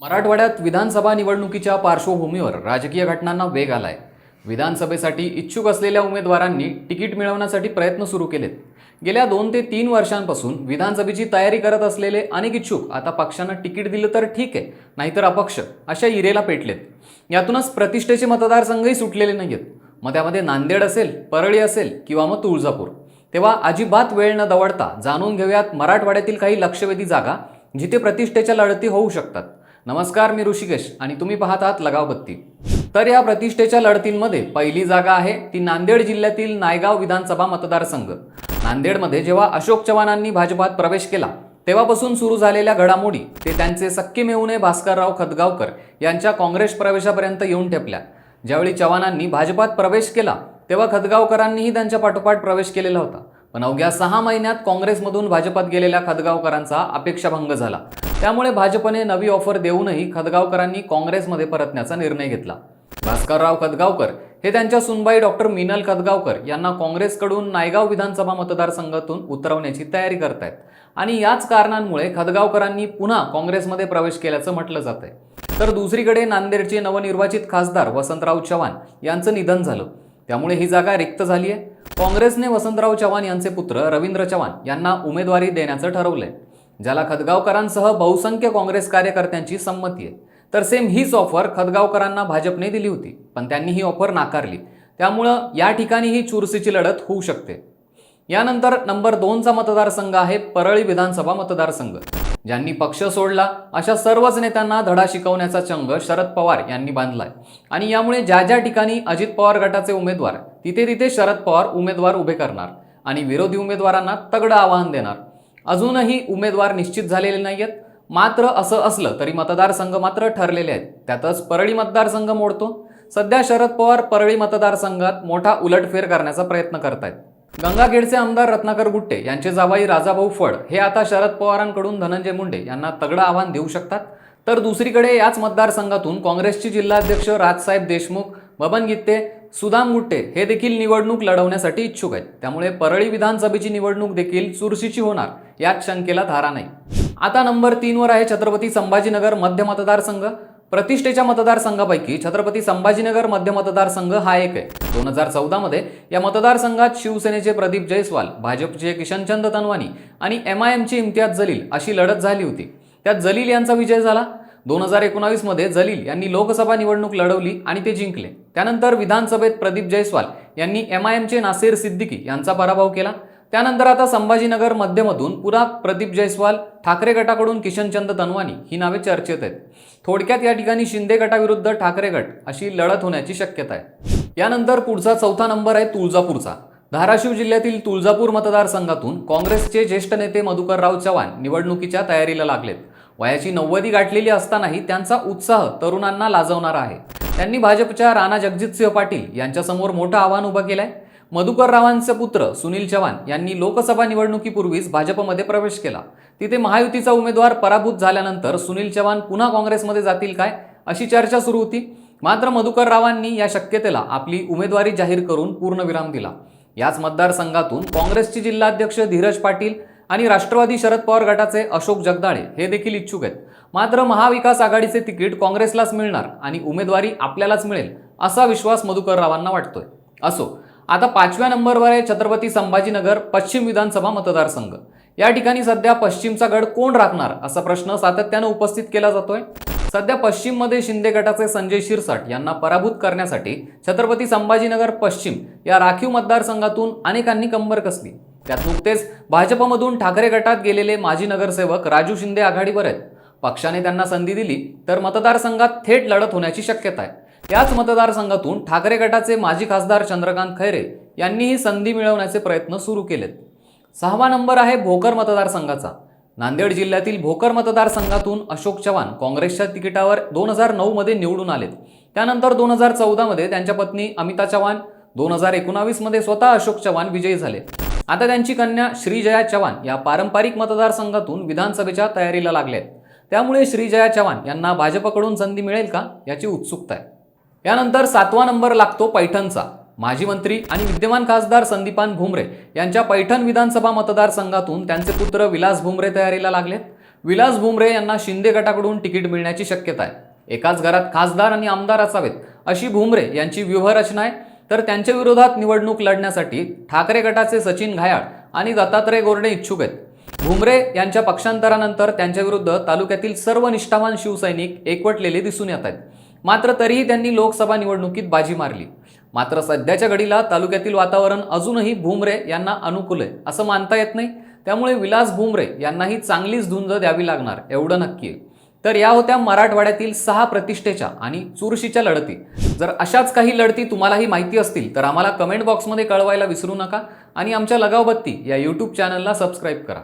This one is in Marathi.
मराठवाड्यात विधानसभा निवडणुकीच्या पार्श्वभूमीवर राजकीय घटनांना वेग आलाय. विधानसभेसाठी इच्छुक असलेल्या उमेदवारांनी तिकीट मिळवण्यासाठी प्रयत्न सुरू केलेत. गेल्या दोन ते तीन वर्षांपासून विधानसभेची तयारी करत असलेले अनेक इच्छुक आता पक्षानं तिकीट दिलं तर ठीक आहे नाहीतर अपक्ष अशा इरेला पेटलेत. यातूनच प्रतिष्ठेचे मतदारसंघही सुटलेले नाहीयेत. मग त्यामध्ये नांदेड असेल परळी असेल किंवा मग तुळजापूर. तेव्हा अजिबात वेळ न दवडता जाणून घेऊयात मराठवाड्यातील काही लक्षवेधी जागा जिथे प्रतिष्ठेच्या लढती होऊ शकतात. नमस्कार मी ऋषिकेश आणि तुम्ही पाहत आहात लगाव बत्ती. तर या प्रतिष्ठेच्या लढतींमध्ये पहिली जागा आहे ती नांदेड जिल्ह्यातील नायगाव विधानसभा मतदारसंघ. नांदेडमध्ये जेव्हा अशोक चव्हाणांनी भाजपात प्रवेश केला तेव्हापासून सुरू झालेल्या घडामोडी ते त्यांचे सक्के मेहुणे भास्करराव खतगावकर यांच्या काँग्रेस प्रवेशापर्यंत येऊन ठेपल्या. ज्यावेळी चव्हाणांनी भाजपात प्रवेश केला तेव्हा खतगावकरांनीही त्यांच्या पाठोपाठ प्रवेश केलेला होता. पण अवघ्या सहा महिन्यात काँग्रेसमधून भाजपात गेलेल्या खतगावकरांचा अपेक्षाभंग झाला. त्यामुळे भाजपने नवी ऑफर देऊनही खदगावकरांनी काँग्रेसमध्ये परतण्याचा निर्णय घेतला. भास्करराव खदगावकर हे त्यांच्या सुनबाई डॉक्टर मिनल खदगावकर यांना काँग्रेसकडून नायगाव विधानसभा मतदारसंघातून उतरवण्याची तयारी करतायत आणि याच कारणांमुळे खदगावकरांनी पुन्हा काँग्रेसमध्ये प्रवेश केल्याचं म्हटलं जात आहे तर दुसरीकडे नांदेडचे नवनिर्वाचित खासदार वसंतराव चव्हाण यांचं निधन झालं. त्यामुळे ही जागा रिक्त झाली आहे काँग्रेसने वसंतराव चव्हाण यांचे पुत्र रवींद्र चव्हाण यांना उमेदवारी देण्याचं ठरवलंय. ज्याला खदगावकरांसह बहुसंख्य काँग्रेस कार्यकर्त्यांची संमती आहे. तर सेम हीच ऑफर खदगावकरांना भाजपने दिली होती पण त्यांनी ही ऑफर नाकारली. त्यामुळं या ठिकाणी ही चुरशीची लढत होऊ शकते. यानंतर नंबर दोनचा मतदारसंघ आहे परळी विधानसभा मतदारसंघ. ज्यांनी पक्ष सोडला अशा सर्वच नेत्यांना धडा शिकवण्याचा चंग शरद पवार यांनी बांधलाय. आणि यामुळे ज्या ज्या ठिकाणी अजित पवार गटाचे उमेदवार तिथे तिथे शरद पवार उमेदवार उभे करणार आणि विरोधी उमेदवारांना तगडं आवाहन देणार. अजूनही उमेदवार निश्चित झालेले नाही आहेत मात्र असं असलं तरी मतदारसंघ मात्र ठरलेले आहेत. त्यातच परळी मतदारसंघ मोडतो. सध्या शरद पवार परळी मतदारसंघात मोठा उलटफेर करण्याचा प्रयत्न करतायत. गंगाखेडचे आमदार रत्नाकर गुट्टे यांचे जावाई राजाभाऊ फड हे आता शरद पवारांकडून धनंजय मुंडे यांना तगडं आव्हान देऊ शकतात. तर दुसरीकडे याच मतदारसंघातून काँग्रेसचे जिल्हाध्यक्ष राजसाहेब देशमुख बबन गित्ते सुदाम गुट्टे हे देखील निवडणूक लढवण्यासाठी इच्छुक आहेत. त्यामुळे परळी विधानसभेची निवडणूक देखील चुरशीची होणार यात शंकेला धारा नाही. आता नंबर तीनवर आहे छत्रपती संभाजीनगर मध्य मतदारसंघ. प्रतिष्ठेच्या मतदारसंघापैकी छत्रपती संभाजीनगर मध्य मतदारसंघ हा एक आहे. दोन हजार चौदामध्ये या मतदारसंघात शिवसेनेचे प्रदीप जयस्वाल भाजपचे किशनचंद तनवानी आणि एम आय एमची इम्तियाज जलील अशी लढत झाली होती. त्यात जलील यांचा विजय झाला. दोन हजार एकोणावीसमध्ये जलील यांनी लोकसभा निवडणूक लढवली आणि ते जिंकले. त्यानंतर विधानसभेत प्रदीप जयस्वाल यांनी एम आय एमचे नासेर सिद्दीकी यांचा पराभव केला. त्यानंतर आता संभाजीनगर मध्यमधून पुरा प्रदीप जयस्वाल ठाकरे गटाकडून किशनचंद तनवानी ही नावे चर्चेत आहेत. थोडक्यात या ठिकाणी शिंदे गटाविरुद्ध ठाकरे गट अशी लढत होण्याची शक्यता आहे. यानंतर पुढचा चौथा नंबर आहे तुळजापूरचा. धाराशिव जिल्ह्यातील तुळजापूर मतदारसंघातून काँग्रेसचे ज्येष्ठ नेते मधुकरराव चव्हाण निवडणुकीच्या तयारीला लागलेत. वयाची नव्वदी गाठलेली असतानाही त्यांचा उत्साह तरुणांना लाजवणारा आहे. त्यांनी भाजपच्या राणा जगजितसिंह पाटील यांच्यासमोर मोठं आव्हान उभं केलंय. मधुकर रावांचे पुत्र सुनील चव्हाण यांनी लोकसभा निवडणुकीपूर्वीच भाजपमध्ये प्रवेश केला. तिथे महायुतीचा उमेदवार पराभूत झाल्यानंतर सुनील चव्हाण पुन्हा काँग्रेसमध्ये जातील काय अशी चर्चा सुरू होती. मात्र मधुकर रावांनी या शक्यतेला आपली उमेदवारी जाहीर करून पूर्णविराम दिला. याच मतदारसंघातून काँग्रेसचे जिल्हाध्यक्ष धीरज पाटील आणि राष्ट्रवादी शरद पवार गटाचे अशोक जगदाळे हे देखील इच्छुक आहेत. मात्र महाविकास आघाडीचे तिकीट काँग्रेसलाच मिळणार आणि उमेदवारी आपल्यालाच मिळेल असा विश्वास मधुकर रावांना वाटतोय. असो आता पाचव्या नंबरवर आहे छत्रपती संभाजीनगर पश्चिम विधानसभा मतदारसंघ. या ठिकाणी सध्या पश्चिमचा गड कोण राखणार असा प्रश्न सातत्यानं उपस्थित केला जातोय. सध्या पश्चिममध्ये शिंदे गटाचे संजय शिरसाट यांना पराभूत करण्यासाठी छत्रपती संभाजीनगर पश्चिम या राखीव मतदारसंघातून अनेकांनी कंबर कसली? त्यात नुकतेच भाजपमधून ठाकरे गटात गेलेले माजी नगरसेवक राजू शिंदे आघाडीवर आहेत. पक्षाने त्यांना संधी दिली तर मतदारसंघात थेट लढत होण्याची शक्यता आहे. याच मतदारसंघातून ठाकरे गटाचे माजी खासदार चंद्रकांत खैरे यांनीही संधी मिळवण्याचे प्रयत्न सुरू केलेत. सहावा नंबर आहे भोकर मतदारसंघाचा. नांदेड जिल्ह्यातील भोकर मतदारसंघातून अशोक चव्हाण काँग्रेसच्या तिकिटावर दोन हजार नऊमध्ये निवडून आलेत. त्यानंतर दोन हजार चौदामध्ये त्यांच्या पत्नी अमिता चव्हाण दोन हजार एकोणावीसमध्ये स्वतः अशोक चव्हाण विजयी झाले. आता त्यांची कन्या श्रीजया चव्हाण या पारंपरिक मतदारसंघातून विधानसभेच्या तयारीला लागल्या आहेत त्यामुळे श्रीजया चव्हाण यांना भाजपकडून संधी मिळेल का याची उत्सुकता आहे. यानंतर सातवा नंबर लागतो पैठणचा. माजी मंत्री आणि विद्यमान खासदार संदीपान भुमरे यांच्या पैठण विधानसभा मतदारसंघातून त्यांचे पुत्र विलास भुमरे तयारीला लागलेत. विलास भुमरे यांना शिंदे गटाकडून तिकीट मिळण्याची शक्यता आहे. एकाच घरात खासदार आणि आमदार असावेत अशी भुमरे यांची व्यूहरचना आहे. तर त्यांच्या विरोधात निवडणूक लढण्यासाठी ठाकरे गटाचे सचिन घायाळ आणि दत्तात्रय गोरडे इच्छुक आहेत. भुमरे यांच्या पक्षांतरानंतर त्यांच्या विरुद्ध तालुक्यातील सर्व निष्ठावान शिवसैनिक एकवटलेले दिसून येत आहेत. मात्र तरीही त्यांनी लोकसभा निवडणुकीत बाजी मारली. मात्र सध्याच्या घडीला तालुक्यातील वातावरण अजूनही भुमरे यांना अनुकूल आहे असं मानता येत नाही. त्यामुळे विलास भुमरे यांनाही चांगलीच धुंज द्यावी लागणार एवढं नक्की आहे. तर या होत्या मराठवाड्यातील सहा प्रतिष्ठेच्या आणि चुरशीच्या लढती. जर अशाच काही लढती तुम्हालाही माहिती असतील तर आम्हाला कमेंट बॉक्समध्ये कळवायला विसरू नका आणि आमच्या लगावबत्ती या यूट्यूब चॅनलला सबस्क्राईब करा.